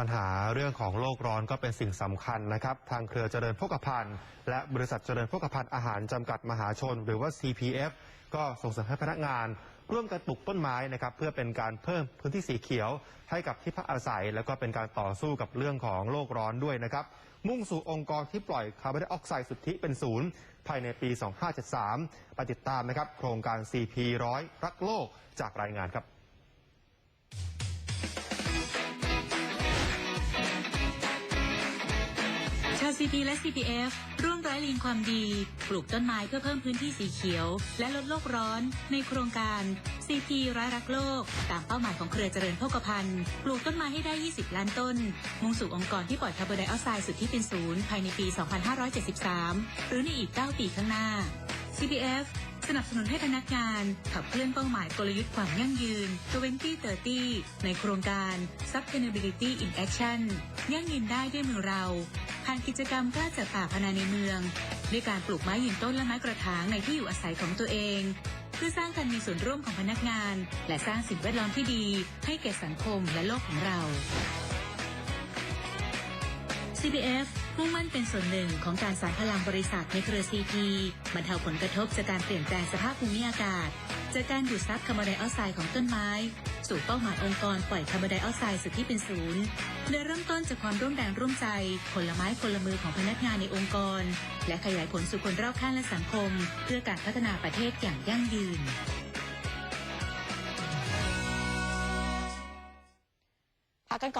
ปัญหาเรื่องของโลกร้อนก็เป็นสิ่งสำคัญนะครับ ทางเครือเจริญโภคภัณฑ์และบริษัทเจริญโภคภัณฑ์อาหารจำกัดมหาชน หรือว่า CPF ก็ส่งเสริมให้พนักงาน ร่วมกันปลูกต้นไม้นะครับเพื่อเป็นการเพิ่มพื้นที่สีเขียว ให้กับที่พักอาศัย แล้วก็เป็นการต่อสู้กับเรื่องของโลกร้อนด้วยนะครับมุ่งสู่องค์กรที่ปล่อยคาร์บอนไดออกไซด์สุทธิเป็นศูนย์ภายในปี 2573ไปติดตามนะครับโครงการ CP ร้อยรักโลกจากรายงานครับ ชาว CP และ CPF ร่วมร้อยลีนความดี ปลูกต้นไม้เพื่อเพิ่มพื้นที่สีเขียว และลดโลกร้อน ในโครงการ CP ร้อยรักโลก ตามเป้าหมายของเครือเจริญโภคภัณฑ์ ปลูกต้นไม้ให้ได้ 20 ล้านต้น มุ่งสู่องค์กรที่ปล่อยคาร์บอนไดออกไซด์สุดที่เป็นศูนย์ภายในปี 2573 หรือในอีก 9 ปีข้างหน้า CPF สนับสนุนให้พนักงานขับเคลื่อนเป้าหมายกลยุทธ์ความยั่งยืน 2030 ในโครงการ Sustainability in Action ยั่งยืนได้ด้วยมือเราานกิจกรรมกล้าจัดป่าพนาในเมือง ด้วยการปลูกไม้ยืนต้นและไม้กระถางในที่อยู่อาศัยของตัวเอง เพื่อสร้างการมีส่วนร่วมของพนักงาน และสร้างสิ่งแวดล้อมที่ดี ให้แก่สังคมและโลกของเรา CPF มุ่งมั่นเป็นส่วนหนึ่งของการสานพลังบริษัทในเครือ CP บรรเทาผลกระทบจากการเปลี่ยนแปลงสภาพภูมิอากาศ จากการดูดซับคาร์บอนไดออกไซด์ของต้นไม้ สู่เป้าหมายองค์กรปล่อยคาร์บอนไดออกไซด์สุดที่เป็นศูนย์โดยเริ่มต้นจากความร่วมแรงร่วมใจคนละไม้คนละมือของพนักงานในองค์กร และขยายผลสู่คนรอบข้างและสังคม เพื่อการพัฒนาประเทศอย่างยั่งยืน